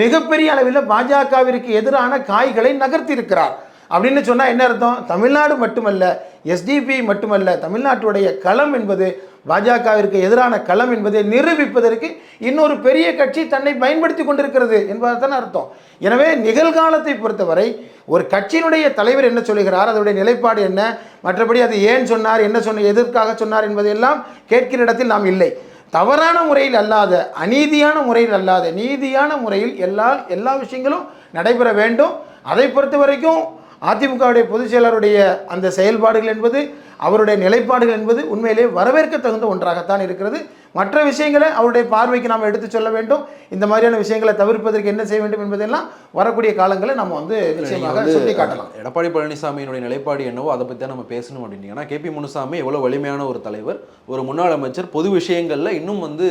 மிகப்பெரிய அளவில் பாஜகவிற்கு எதிரான காய்களை நகர்த்தியிருக்கிறார். அப்படின்னு சொன்னால் என்ன அர்த்தம்? தமிழ்நாடு மட்டுமல்ல எஸ்டிபி மட்டுமல்ல தமிழ்நாட்டுடைய களம் என்பது பாஜகவிற்கு எதிரான களம் என்பதை நிரூபிப்பதற்கு இன்னொரு பெரிய கட்சி தன்னை பயன்படுத்தி கொண்டிருக்கிறது என்பதுதான் அர்த்தம். எனவே நிகழ்காலத்தை பொறுத்தவரை ஒரு கட்சியினுடைய தலைவர் என்ன சொல்லுகிறார்? அதனுடைய நிலைப்பாடு என்ன? மற்றபடி அது ஏன் சொன்னார்? என்ன சொன்ன எதற்காக சொன்னார் என்பதையெல்லாம் கேட்கிற இடத்தில் நாம் இல்லை. தவறான முறையில் அல்லாத அநீதியான முறையில் அல்லாத நீதியான முறையில் எல்லா எல்லா விஷயங்களும் நடைபெற வேண்டும். அதை பொறுத்த வரைக்கும் அதிமுகவுடைய பொதுச் செயலருடைய அந்த செயல்பாடுகள் என்பது அவருடைய நிலைப்பாடுகள் என்பது உண்மையிலே வரவேற்க தகுந்த ஒன்றாகத்தான் இருக்கிறது. மற்ற விஷயங்களை அவருடைய பார்வைக்கு நாம் எடுத்து சொல்ல வேண்டும். இந்த மாதிரியான விஷயங்களை தவிர்ப்பதற்கு என்ன செய்ய வேண்டும் என்பதெல்லாம் வரக்கூடிய காலங்களை நம்ம வந்து நிச்சயமாக சுட்டி காட்டலாம். எடப்பாடி பழனிசாமியினுடைய நிலைப்பாடு என்னவோ அதை பற்றி தான் நம்ம பேசணும் அப்படின்னீங்கன்னா கேபி முனுசாமி எவ்வளோ வலிமையான ஒரு தலைவர் ஒரு முன்னாள் அமைச்சர் பொது விஷயங்கள்ல இன்னும் வந்து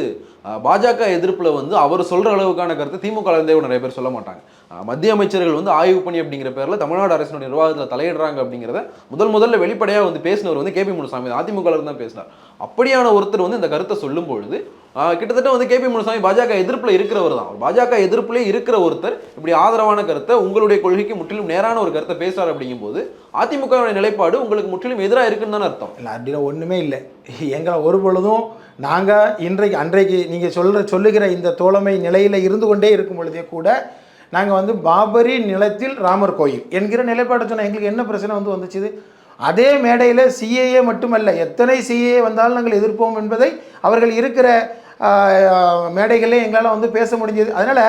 பாஜக எதிர்ப்புல வந்து அவர் சொல்ற அளவுக்கான கருத்தை திமுக நிறைய பேர் சொல்ல மாட்டாங்க. மத்திய அமைச்சர்கள் வந்து ஆய்வு பண்ணி அப்படிங்கிற பேர்ல தமிழ்நாடு அரசினுடைய நிர்வாகத்தில் தலையிடுறாங்க அப்படிங்கிறத முதல் முதல்ல வெளிப்படையா வந்து பேசினவர் வந்து கேபி முனுசாமி அதிமுக தான் பேசினார். அப்படியான ஒருத்தர் வந்து இந்த கருத்தை சொல்லும் பொழுது கிட்டத்தட்ட வந்து கேபி முனுசாமி பாஜக எதிர்ப்புல இருக்கிறவர் தான். பாஜக எதிர்ப்புலேயே இருக்கிற ஒருத்தர் இப்படி ஆதரவான கருத்தை உங்களுடைய கொள்கைக்கு முற்றிலும் நேரான ஒரு கருத்தை பேசுறாரு அப்படிங்கும்போது அதிமுகவுடைய நிலைப்பாடு உங்களுக்கு முற்றிலும் எதிராக இருக்குன்னு தானே அர்த்தம். இல்லை அப்படின்னா ஒன்றுமே இல்லை. எங்களை ஒரு பொழுதும் நாங்கள் இன்றைக்கு அன்றைக்கு நீங்கள் சொல்கிற சொல்லுகிற இந்த தோழமை நிலையில் இருந்து கொண்டே இருக்கும் பொழுதே கூட நாங்கள் வந்து பாபரி நிலத்தில் ராமர் கோயில் என்கிற நிலைப்பாட்டை சொன்னால் எங்களுக்கு என்ன பிரச்சனை வந்து வந்துச்சு அதே மேடையில் சிஏஏ மட்டுமல்ல எத்தனை சிஏஏ வந்தாலும் நாங்கள் எதிர்ப்போம் என்பதை அவர்கள் இருக்கிற மேடைகளே எங்களால் வந்து பேச முடிஞ்சது. அதனால்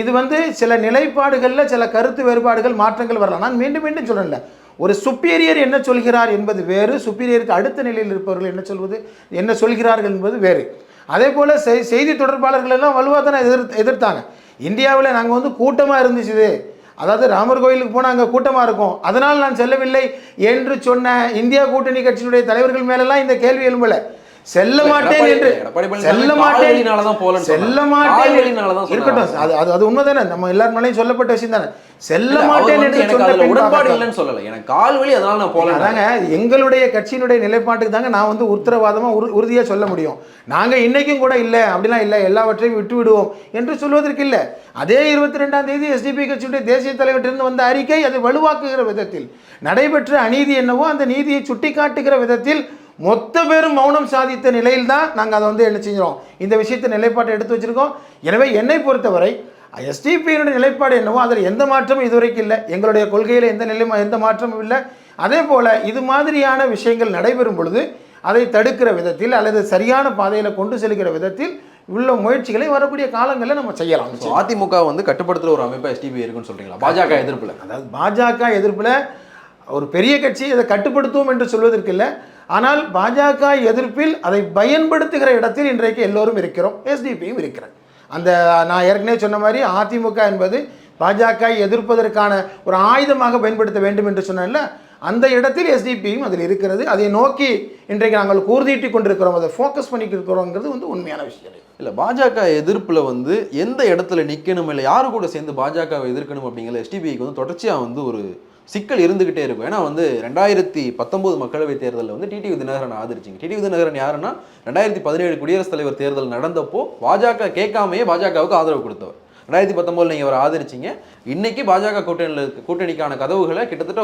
இது வந்து சில நிலைப்பாடுகளில் சில கருத்து வேறுபாடுகள் மாற்றங்கள் வரலாம். நான் மீண்டும் மீண்டும் சொல்கிறேன்ல ஒரு சுப்பீரியர் என்ன சொல்கிறார் என்பது வேறு சுப்பீரியருக்கு அடுத்த நிலையில் இருப்பவர்கள் என்ன சொல்வது என்ன சொல்கிறார்கள் என்பது வேறு. அதே போல் செய்தி தொடர்பாளர்கள் எல்லாம் வலுவாக தானே எதிர் எதிர்த்தாங்க. இந்தியாவில் நாங்கள் வந்து கூட்டமாக இருந்துச்சு இது. அதாவது ராமர் கோயிலுக்கு போனால் அங்கே கூட்டமாக இருக்கும். அதனால் நான் செல்லவில்லை என்று சொன்ன இந்தியா கூட்டணி கட்சியினுடைய தலைவர்கள் மேலெல்லாம் இந்த கேள்வி எழும்பலை. செல்ல மாட்டேன் என்று செல்ல மாட்டேன் போகலன்னு செல்ல. மாட்டேன். இருக்கட்டும் அது அது அது உண்மைதானே நம்ம எல்லார் மேலேயும் சொல்லப்பட்ட விஷயம் தானே செல்ல மாட்டேன் என்று சொன்ன உடன்பாடு. இல்லைன்னு சொல்லல எனக்கு கால் வலி அதனால நான் போல அதாங்க எங்களுடைய கட்சியினுடைய நிலைப்பாட்டுக்கு தாங்க நான் வந்து உத்தரவாதமாக உறு உறுதியாக சொல்ல முடியும் நாங்கள் இன்னைக்கும் கூட இல்லை அப்படிலாம் இல்லை எல்லாவற்றையும் விட்டு விடுவோம் என்று சொல்வதற்கு இல்லை அதே இருபத்தி ரெண்டாம் தேதி எஸ்டிபி கட்சியுடைய தேசிய தலைவர்கிட்ட வந்த அறிக்கை அதை வலுவாக்குகிற விதத்தில் நடைபெற்ற அநீதி என்னவோ அந்த நீதியை சுட்டிக்காட்டுகிற விதத்தில் மொத்த பேரும் மௌனம் சாதித்த நிலையில் தான் நாங்கள் அதை வந்து என்ன செஞ்சோம் இந்த விஷயத்தை நிலைப்பாட்டை எடுத்து வச்சிருக்கோம். எனவே என்னை பொறுத்தவரை எஸ்டிபியினுடைய நிலைப்பாடு என்னவோ அதில் எந்த மாற்றமும் இதுவரைக்கும் இல்லை. எங்களுடைய கொள்கையில் எந்த நிலை எந்த மாற்றமும் இல்லை. அதே போல் இது மாதிரியான விஷயங்கள் நடைபெறும் பொழுது அதை தடுக்கிற விதத்தில் அல்லது சரியான பாதையில் கொண்டு செல்கிற விதத்தில் உள்ள முயற்சிகளை வரக்கூடிய காலங்களில் நம்ம செய்யலாம். அதிமுக வந்து கட்டுப்படுத்துற ஒரு அமைப்பா எஸ்டிபி இருக்குன்னு சொல்றீங்களா? பாஜக எதிர்ப்புல. அதாவது பாஜக எதிர்ப்பில் ஒரு பெரிய கட்சி இதை கட்டுப்படுத்துவோம் என்று சொல்வதற்கு இல்லை. ஆனால் பாஜக எதிர்ப்பில் அதை பயன்படுத்துகிற இடத்தில் இன்றைக்கு எல்லோரும் இருக்கிறோம். எஸ்டிபியும் இருக்கிறார் அந்த நான் ஏற்கனவே சொன்ன மாதிரி அதிமுக என்பது பாஜக எதிர்ப்பதற்கான ஒரு ஆயுதமாக பயன்படுத்த வேண்டும் என்று சொன்னேன்ல அந்த இடத்தில் எஸ்டிபியும் அதில் இருக்கிறது. அதை நோக்கி இன்றைக்கு நாங்கள் கூர்தீட்டி கொண்டிருக்கிறோம். அதை ஃபோக்கஸ் பண்ணிட்டு இருக்கிறோங்கிறது வந்து உண்மையான விஷயம். இல்லை பாஜக எதிர்ப்பில் வந்து எந்த இடத்துல நிற்கணும் இல்லை யாரு கூட சேர்ந்து பாஜகவை எதிர்க்கணும் அப்படிங்கிற எஸ்டிபிக்கு வந்து தொடர்ச்சியாக வந்து ஒரு சிக்கல் இருந்துகிட்டே இருக்கும். ஏன்னா வந்து ரெண்டாயிரத்தி பத்தொன்பது மக்களவை தேர்தலில் வந்து டிடிவி தினகரன் ஆதரிச்சிங்க. டிடிவி தினகரன் யாருன்னா ரெண்டாயிரத்தி பதினேழு குடியரசுத் தலைவர் தேர்தல் நடந்தப்போ பாஜக கேட்காமையே பாஜகவுக்கு ஆதரவு கொடுத்தவர். ரெண்டாயிரத்தி பத்தொம்போதில் நீங்கள் அவரை ஆதரிச்சிங்க. இன்றைக்கி பாஜக கூட்டணியில் இருக்க கூட்டணிக்கான கதவுகளை கிட்டத்தட்ட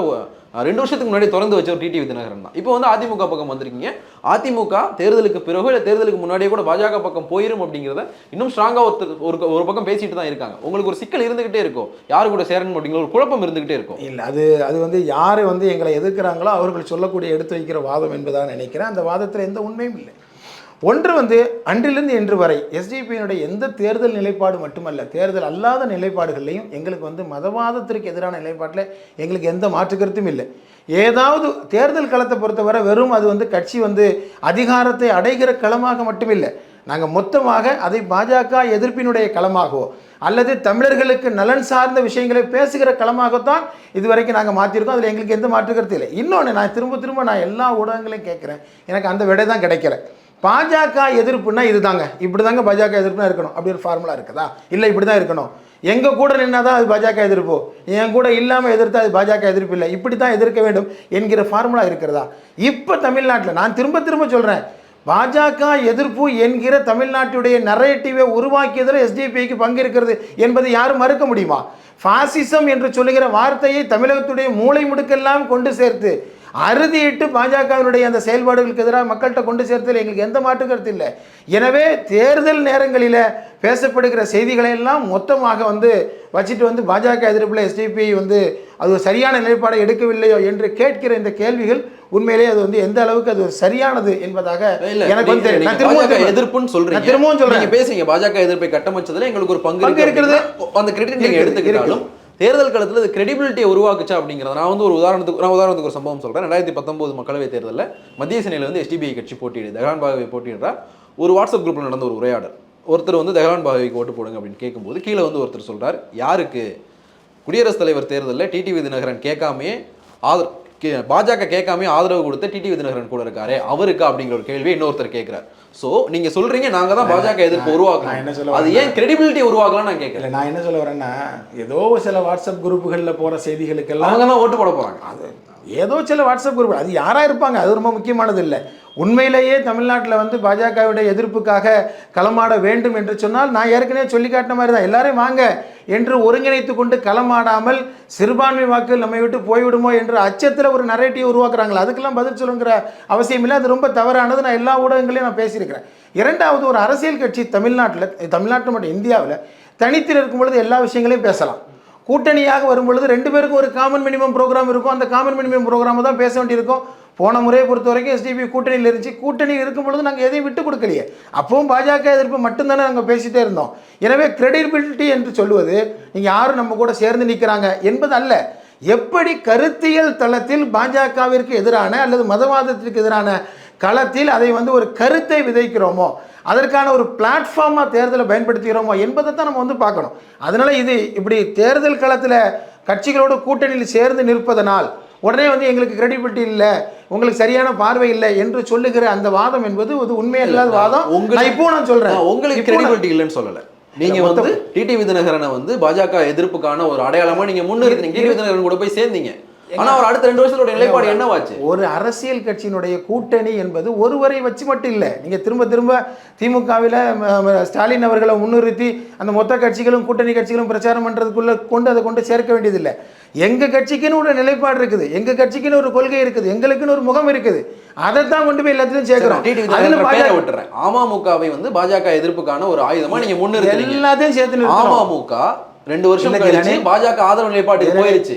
ரெண்டு வருஷத்துக்கு முன்னாடி திறந்து வச்ச ஒரு டிடி தினகரன் தான். இப்போ வந்து அதிமுக பக்கம் வந்திருக்கீங்க. அதிமுக தேர்தலுக்கு பிறகு இல்லை தேர்தலுக்கு முன்னாடியே கூட பாஜக பக்கம் போயிடும் அப்படிங்கிறத இன்னும் ஸ்ட்ராங்காக ஒருத்தர் ஒரு ஒரு பக்கம் பேசிட்டு தான் இருக்காங்க. உங்களுக்கு ஒரு சிக்கல் இருந்துகிட்டே இருக்கும். யார் கூட சேரணும் அப்படிங்கிற ஒரு குழப்பம் இருந்துகிட்டே இருக்கும். இல்லை அது அது வந்து யார் வந்து எங்களை எதிர்க்கிறாங்களோ அவர்கள் சொல்லக்கூடிய எடுத்து வைக்கிற வாதம் என்பதாக நினைக்கிறேன். அந்த வாதத்தில் எந்த உண்மையும் இல்லை. ஒன்று வந்து அன்றிலிருந்து இன்று வரை எஸ்டிபியினுடைய எந்த தேர்தல் நிலைப்பாடு மட்டுமல்ல தேர்தல் அல்லாத நிலைப்பாடுகள்லையும் எங்களுக்கு வந்து மதவாதத்திற்கு எதிரான நிலைப்பாட்டில் எங்களுக்கு எந்த மாற்று கருத்தும் இல்லை. ஏதாவது தேர்தல் களத்தை பொறுத்தவரை வெறும் அது வந்து கட்சி வந்து அதிகாரத்தை அடைகிற களமாக மட்டுமில்லை நாங்கள் மொத்தமாக அதை பாஜக எதிர்ப்பினுடைய களமாகவோ அல்லது தமிழர்களுக்கு நலன் சார்ந்த விஷயங்களை பேசுகிற களமாகத்தான் இதுவரைக்கும் நாங்கள் மாற்றிருக்கோம் அதில் எங்களுக்கு எந்த மாற்று கருத்து இல்லை. இன்னொன்று நான் திரும்ப திரும்ப நான் எல்லா ஊடகங்களையும் கேட்குறேன். எனக்கு அந்த விடை தான் கிடைக்கல பாஜக எதிர்ப்புனா இதுதாங்க. இப்படி தாங்க பாஜக எதிர்ப்புனா இருக்கணும். அப்படி ஒரு ஃபார்முலா இருக்குதா? இல்லை இப்படி தான் இருக்கணும். எங்கள் கூட நின்னா தான் அது பாஜக எதிர்ப்பு. என் கூட இல்லாமல் எதிர்த்தா அது பாஜக எதிர்ப்பு இல்லை. இப்படி தான் எதிர்க்க வேண்டும் என்கிற ஃபார்முலா இருக்கிறதா? இப்போ தமிழ்நாட்டில் நான் திரும்ப திரும்ப சொல்கிறேன் பாஜக எதிர்ப்பு என்கிற தமிழ்நாட்டுடைய நரேட்டிவை உருவாக்கியதில் எஸ்டிபிஐக்கு பங்கு இருக்கிறது என்பதை யாரும் மறுக்க முடியுமா? ஃபாசிசம் என்று சொல்லுகிற வார்த்தையை தமிழகத்துடைய மூளை முடுக்கெல்லாம் கொண்டு சேர்த்து அறுதியிட்டு பாஜகவினுடைய அந்த செயல்பாடுகளுக்கு எதிராக மக்கள்கிட்ட கொண்டு சேர்த்ததில் எங்களுக்கு எந்த மாற்று கருத்து இல்லை எனவே தேர்தல் நேரங்களில் பேசப்படுகிற செய்திகளை எல்லாம் மொத்தமாக வந்து வச்சுட்டு வந்து பாஜக எதிர்ப்பில் எஸ்டிபிஐ வந்து அது சரியான நிலைப்பாடை எடுக்கவில்லையோ என்று கேட்கிற இந்த கேள்விகள் உண்மையிலேயே அது வந்து எந்த அளவுக்கு அது சரியானது என்பதாக எனக்கு வந்து திரும்பவும் சொல்றேன். எதிர்ப்புன்னு சொல்றீங்க நான் திரும்பவும் சொல்றேன். நீங்க பேசுறீங்க பாஜக எதிர்ப்பை கட்டமைச்சதுல எங்களுக்கு ஒரு பங்கு பங்கு இருக்கு இருக்கிறது. அந்த கிரெடிட் நீங்க இருக்குது, எடுத்துக்கிட்டாலும் தேர்தல் காலத்தில் இது கிரெடிபிலிட்டியை உருவாக்குச்சா அப்படிங்கிறத நான் வந்து ஒரு உதாரணத்துக்கு நான் உதாரணத்துக்கு ஒரு சம்பவம் சொல்கிறேன் ரெண்டாயிரத்தி பத்தொம்போது மக்களவைத் தேர்தலில் மத்திய சென்னையில் வந்து எஸ்டிபிஐ கட்சி போட்டியிடு தெஹான் பாகவை போட்டியிடுறா. ஒரு வாட்ஸ்அப் குரூப்பில் நடந்த ஒரு உரையாடல். ஒருத்தர் வந்து தகரான் பாகவைக்கு ஓட்டு போடுங்க அப்படின்னு கேட்கும்போது கீழே வந்து ஒருத்தர் சொல்கிறார் யாருக்கு? குடியரசுத் தலைவர் தேர்தலில் டிடிவி தினகரன் கேட்காமே ஆதர் கே- பாஜக கேட்காம ஆதரவு கொடுத்த டிடிவி தினகரன் கூட இருக்காரு அவருக்கு அப்படிங்கிற ஒரு கேள்வி இன்னொருத்தர் கேட்குறாரு. சோ நீங்க சொல்றீங்க நாங்க தான் பாஜக எதிர்ப்பு நான் என்ன உருவாக்கலாம் சொல்ல அது ஏன் கிரெடிபிலிட்டி உருவாக்கலாம் நான் கேட்கிறேன் இல்லை நான் என்ன சொல்ல வரேன்னா ஏதோ சில வாட்ஸ்அப் குரூப்புகளில் போகிற செய்திகளுக்கெல்லாம் அவங்க தான் ஓட்டு போட போறாங்க. அது ஏதோ சில வாட்ஸ்அப் குரூப் அது யாராக இருப்பாங்க? அது ரொம்ப முக்கியமானது இல்லை. உண்மையிலேயே தமிழ்நாட்டில் வந்து பாஜகவுடைய எதிர்ப்புக்காக களமாட வேண்டும் என்று சொன்னால் நான் ஏற்கனவே சொல்லி காட்டின மாதிரி தான். எல்லாரையும் வாங்க என்று ஒருங்கிணைத்து கொண்டு களமாடாமல் சிறுபான்மை வாக்குகள் நம்மை விட்டு போய்விடுமோ என்ற அச்சத்தில் ஒரு நரேட்டிவ் உருவாக்குறாங்களா அதுக்கெல்லாம் பதில் சொல்லுங்கிற அவசியம் இல்லை. அது ரொம்ப தவறானது. நான் எல்லா ஊடகங்களையும் நான் பேசியிருக்கிறேன். இரண்டாவது ஒரு அரசியல் கட்சி தமிழ்நாட்டில் தமிழ்நாட்டில் மட்டும் இந்தியாவில் தனித்தில் இருக்கும் பொழுது எல்லா விஷயங்களையும் பேசலாம். கூட்டணியாக வரும் பொழுது ரெண்டு பேருக்கும் ஒரு காமன் மினிமம் ப்ரோக்ராம் இருக்கும். அந்த காமன் மினிமம் ப்ரோக்ராம் தான் பேச வேண்டியிருக்கும். போன முறையை பொறுத்த வரைக்கும் எஸ்டிபி கூட்டணியில் இருந்துச்சு. கூட்டணியில் இருக்கும் பொழுது நாங்கள் எதையும் விட்டு கொடுக்கலையே. அப்பவும் பாஜக எதிர்ப்பு மட்டும்தானே நாங்கள் பேசிட்டே இருந்தோம். எனவே கிரெடிபிலிட்டி என்று சொல்லுவது நீங்கள் யாரும் நம்ம கூட சேர்ந்து நிற்கிறாங்க என்பது அல்ல. எப்படி கருத்தியல் தளத்தில் பாஜகவிற்கு எதிரான அல்லது மதவாதத்திற்கு எதிரான களத்தில் அதை வந்து ஒரு கருத்தை விதைக்கிறோமோ அதற்கான ஒரு பிளாட்ஃபார்மாக தேர்தலை பயன்படுத்துகிறோமோ என்பதை தான் நம்ம வந்து பார்க்கணும். அதனால இது இப்படி தேர்தல் களத்தில் கட்சிகளோடு கூட்டணியில் சேர்ந்து நிற்பதனால் உடனே வந்து எங்களுக்கு கிரெடிபிலிட்டி இல்லை உங்களுக்கு சரியான பார்வை இல்லை என்று சொல்லுகிற அந்த வாதம் என்பது ஒரு உண்மையில்லாத வாதம். உங்களுக்கு- நான் இப்போ நான் சொல்றேன். நான் உங்களுக்கு கிரெடிபிலிட்டி இல்லைன்னு சொல்லல. நீங்க வந்து டிடிவி தினகரனை வந்து பாஜக எதிர்ப்புக்கான ஒரு அடையாளமா நீங்க முன்னிறுத்தீங்க டிடிவி தினகரன் கூட போய் சேர்ந்தீங்க. ஆனா அவர் அடுத்த ரெண்டு வருஷத்தோட நிலைப்பாடு என்னவாச்சு? ஒரு அரசியல் கட்சியினுடைய கூட்டணி என்பது ஒருவரை வச்சு மட்டும் இல்லை. நீங்கள் திரும்ப திரும்ப திமுகவில் ஸ்டாலின் அவர்களை முன்னிறுத்தி அந்த மொத்த கட்சிகளும் கூட்டணி கட்சிகளும் பிரச்சாரம் பண்ணுறதுக்குள்ளே கொண்டு அதை கொண்டு சேர்க்க வேண்டியதில்லை எங்கள் கட்சிக்குன்னு ஒரு நிலைப்பாடு இருக்குது. எங்கள் கட்சிக்குன்னு ஒரு கொள்கை இருக்குது. எங்களுக்குன்னு ஒரு முகம் இருக்குது. அதைத்தான் கொண்டு போய் எல்லாத்தையும் சேர்க்கிறோம் அதில் பாஜக விட்டுறேன். அமமுகவை வந்து பாஜக எதிர்ப்புக்கான ஒரு ஆயுதமா நீங்க முன்னிறுத்தீங்க எல்லாத்தையும் சேர்த்து. அமமுக ரெண்டு வருஷம் கழிச்சு. பாஜக ஆதரவு நிலைப்பாட்டுக்கு போயிருச்சு.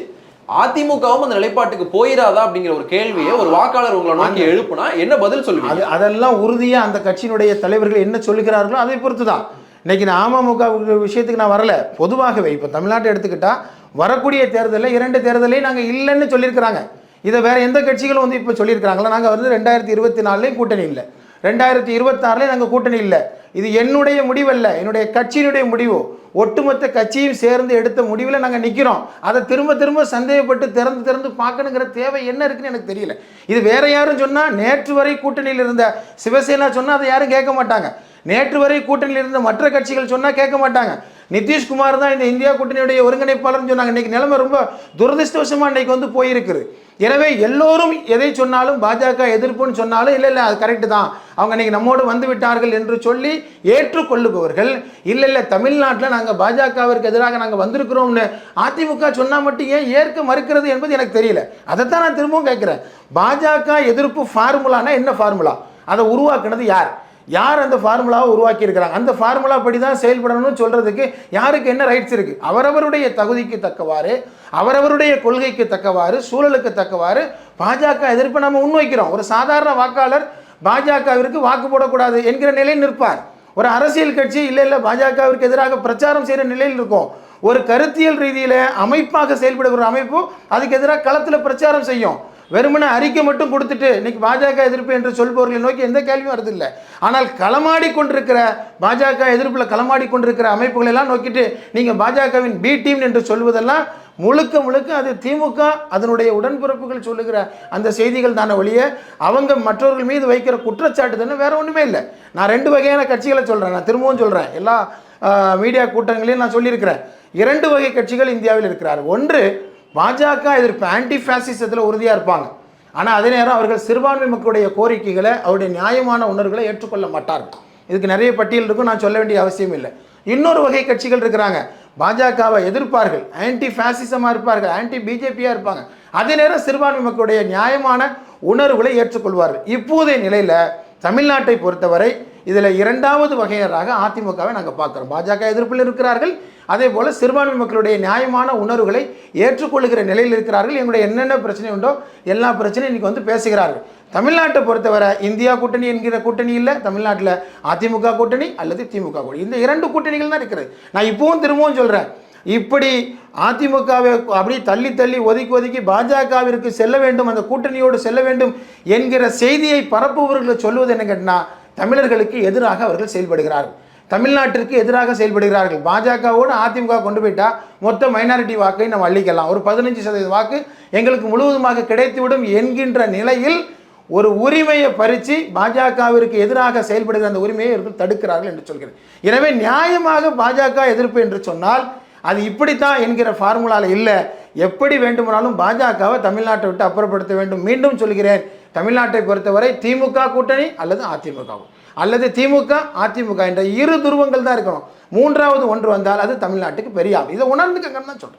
அதிமுகவும் அந்த நிலைப்பாட்டுக்கு போயிராதா அப்படிங்கிற ஒரு கேள்வியை ஒரு வாக்காளர் உங்களை நோக்கி எழுப்புனா என்ன பதில் சொல்லுவீங்க? அது அதெல்லாம் உறுதியாக அந்த கட்சியினுடைய தலைவர்கள் என்ன சொல்லுகிறார்களோ அதை பொறுத்து தான் இன்னைக்கு நான் அமமுக விஷயத்துக்கு நான் வரல. பொதுவாகவே இப்போ தமிழ்நாட்டை எடுத்துக்கிட்டா வரக்கூடிய தேர்தலில் இரண்டு தேர்தலையும் நாங்கள் இல்லைன்னு சொல்லியிருக்கிறாங்க. இதை வேற எந்த கட்சிகளும் வந்து இப்போ சொல்லியிருக்கிறாங்களா? நாங்கள் வந்து ரெண்டாயிரத்தி இருபத்தி நாலுலேயும் கூட்டணி இல்லை. ரெண்டாயிரத்தி இருபத்தாறுலேயும் நாங்கள் கூட்டணி இல்லை. இது என்னுடைய முடிவல்ல. என்னுடைய கட்சியினுடைய முடிவு. ஒட்டுமொத்த கட்சியும் சேர்ந்து எடுத்த முடிவில் நாங்கள் நிற்கிறோம் அதை திரும்ப திரும்ப சந்தேகப்பட்டு திறந்து திறந்து பார்க்கணுங்கிற தேவை என்ன இருக்குன்னு எனக்கு தெரியல. இது வேற யாரும் சொன்னால் நேற்று வரை கூட்டணியில் இருந்த சிவசேனா சொன்னால் அதை யாரும் கேட்க மாட்டாங்க. நேற்று வரை கூட்டணியில் இருந்த மற்ற கட்சிகள் சொன்னால் கேட்க மாட்டாங்க. நிதிஷ்குமார் தான் இந்த இந்தியா கூட்டணியுடைய ஒருங்கிணைப்பாளர்னு சொன்னாங்க. இன்றைக்கி நிலைமை ரொம்ப துரதிருஷ்டவசமாக இன்னைக்கு வந்து போயிருக்குது. எனவே எல்லோரும் எதை சொன்னாலும் பாஜக எதிர்ப்புன்னு சொன்னாலும் இல்லை இல்லை அது கரெக்டு தான். அவங்க இன்னைக்கு நம்மோடு வந்து விட்டார்கள் என்று சொல்லி ஏற்றுக்கொள்ளுபவர்கள் இல்லை இல்லை தமிழ்நாட்டில் நாங்கள் பாஜகவிற்கு எதிராக நாங்கள் வந்திருக்கிறோம்னு அதிமுக சொன்னால் மட்டும் ஏன் ஏற்க மறுக்கிறது என்பது எனக்கு தெரியல. அதைத்தான் நான் திரும்பவும் கேட்குறேன். பாஜக எதிர்ப்பு ஃபார்முலானா என்ன ஃபார்முலா? அதை உருவாக்குனது யார்? யார் அந்த ஃபார்முலாவை உருவாக்கி இருக்கிறாங்க? அந்த ஃபார்முலா படி தான் செயல்படணும்னு சொல்கிறதுக்கு யாருக்கு என்ன ரைட்ஸ் இருக்குது அவரவருடைய தகுதிக்கு தக்கவாறு அவரவருடைய கொள்கைக்கு தக்கவாறு சூழலுக்கு தக்கவாறு பாஜக எதிர்ப்பை நம்ம முன்வைக்கிறோம். ஒரு சாதாரண வாக்காளர் பாஜகவிற்கு வாக்கு போடக்கூடாது என்கிற நிலையில் நிற்பார். ஒரு அரசியல் கட்சி இல்லை இல்லை பாஜகவிற்கு எதிராக பிரச்சாரம் செய்கிற நிலையில் இருக்கும். ஒரு கருத்தியல் ரீதியில் அமைப்பாக செயல்படுகிற ஒரு அமைப்பு அதுக்கு எதிராக களத்தில் பிரச்சாரம் செய்யும். வெறுமனே அறிக்கை மட்டும் கொடுத்துட்டு இன்னைக்கு பாஜக எதிர்ப்பு என்று சொல்பவர்களை நோக்கி எந்த கேள்வியும் வருதில்லை ஆனால் களமாடி கொண்டிருக்கிற பாஜக எதிர்ப்பில் களமாடி கொண்டிருக்கிற அமைப்புகளை எல்லாம் நோக்கிட்டு நீங்கள் பாஜகவின் பி டீம் என்று சொல்வதெல்லாம் முழுக்க முழுக்க அது திமுக அதனுடைய உடன்பிறப்புகள் சொல்லுகிற அந்த செய்திகள் தானே ஒழிய அவங்க மற்றவர்கள் மீது வைக்கிற குற்றச்சாட்டு தானே வேற ஒன்றுமே இல்லை. நான் ரெண்டு வகையான கட்சிகளை சொல்கிறேன் நான் திரும்பவும் சொல்கிறேன் எல்லா மீடியா கூட்டங்களையும் நான் சொல்லியிருக்கிறேன். இரண்டு வகை கட்சிகள் இந்தியாவில் இருக்கிறார் ஒன்று பாஜக எதிர்ப்பு ஆன்டி ஃபேசிசத்தில் உறுதியாக இருப்பாங்க. ஆனால் அதே நேரம் அவர்கள் சிறுபான்மை மக்களுடைய கோரிக்கைகளை அவருடைய நியாயமான உணர்வுகளை ஏற்றுக்கொள்ள மாட்டார்கள். இதுக்கு நிறைய பட்டியல் இருக்கும் நான் சொல்ல வேண்டிய அவசியம் இல்லை. இன்னொரு வகை கட்சிகள் இருக்கிறாங்க. பாஜகவை எதிர்ப்பார்கள் ஆன்டி ஃபேசிசமாக இருப்பார்கள் ஆன்டி பிஜேபியாக இருப்பாங்க. அதே நேரம் சிறுபான்மை மக்களுடைய நியாயமான உணர்வுகளை ஏற்றுக்கொள்வார்கள். இப்போதைய நிலையில் தமிழ்நாட்டை பொறுத்தவரை இதில் இரண்டாவது வகையராக அதிமுகவை நாங்கள் பார்க்குறோம். பாஜக எதிர்ப்பில் இருக்கிறார்கள். அதே போல் சிறுபான்மை மக்களுடைய நியாயமான உணர்வுகளை ஏற்றுக்கொள்கிற நிலையில் இருக்கிறார்கள். எங்களுடைய என்னென்ன பிரச்சனை உண்டோ எல்லா பிரச்சனையும் இன்றைக்கி வந்து பேசுகிறார்கள். தமிழ்நாட்டை பொறுத்தவரை இந்தியா கூட்டணி என்கிற கூட்டணி இல்லை. தமிழ்நாட்டில் அதிமுக கூட்டணி அல்லது திமுக கூட்டணி. இந்த இரண்டு கூட்டணிகள் தான் இருக்கிறது. நான் இப்போவும் திரும்பவும் சொல்கிறேன் இப்படி அதிமுகவை அப்படி தள்ளி தள்ளி ஒதுக்கி ஒதுக்கி பாஜகவிற்கு செல்ல வேண்டும் அந்த கூட்டணியோடு செல்ல வேண்டும் என்கிற செய்தியை பரப்புபவர்களை சொல்வது என்ன கேட்டினா தமிழர்களுக்கு எதிராக அவர்கள் செயல்படுகிறார்கள். தமிழ்நாட்டிற்கு எதிராக செயல்படுகிறார்கள். பாஜகவோடு அதிமுக கொண்டு போயிட்டால் மொத்த மைனாரிட்டி வாக்கை நம்ம அள்ளிக்கலாம். ஒரு பதினஞ்சு சதவீத வாக்கு எங்களுக்கு முழுவதுமாக கிடைத்துவிடும் என்கின்ற நிலையில் ஒரு உரிமையை பறித்து பாஜகவிற்கு எதிராக செயல்படுகிற அந்த உரிமையை இவர்கள் தடுக்கிறார்கள் என்று சொல்கிறேன். எனவே நியாயமாக பாஜக எதிர்ப்பு என்று சொன்னால் அது இப்படித்தான் என்கிற ஃபார்முலாவில் இல்லை. எப்படி வேண்டுமானாலும் பாஜகவை தமிழ்நாட்டை விட்டு அப்புறப்படுத்த வேண்டும். மீண்டும் சொல்கிறேன். தமிழ்நாட்டை பொறுத்தவரை திமுக கூட்டணி அல்லது அதிமுகவும். அல்லது திமுக அதிமுக என்ற இரு துருவங்கள் தான் இருக்கணும். மூன்றாவது ஒன்று வந்தால் அது தமிழ்நாட்டுக்கு பெரிய ஆகும் இதை உணர்ந்துக்கங்கன்னு தான் சொல்கிறேன்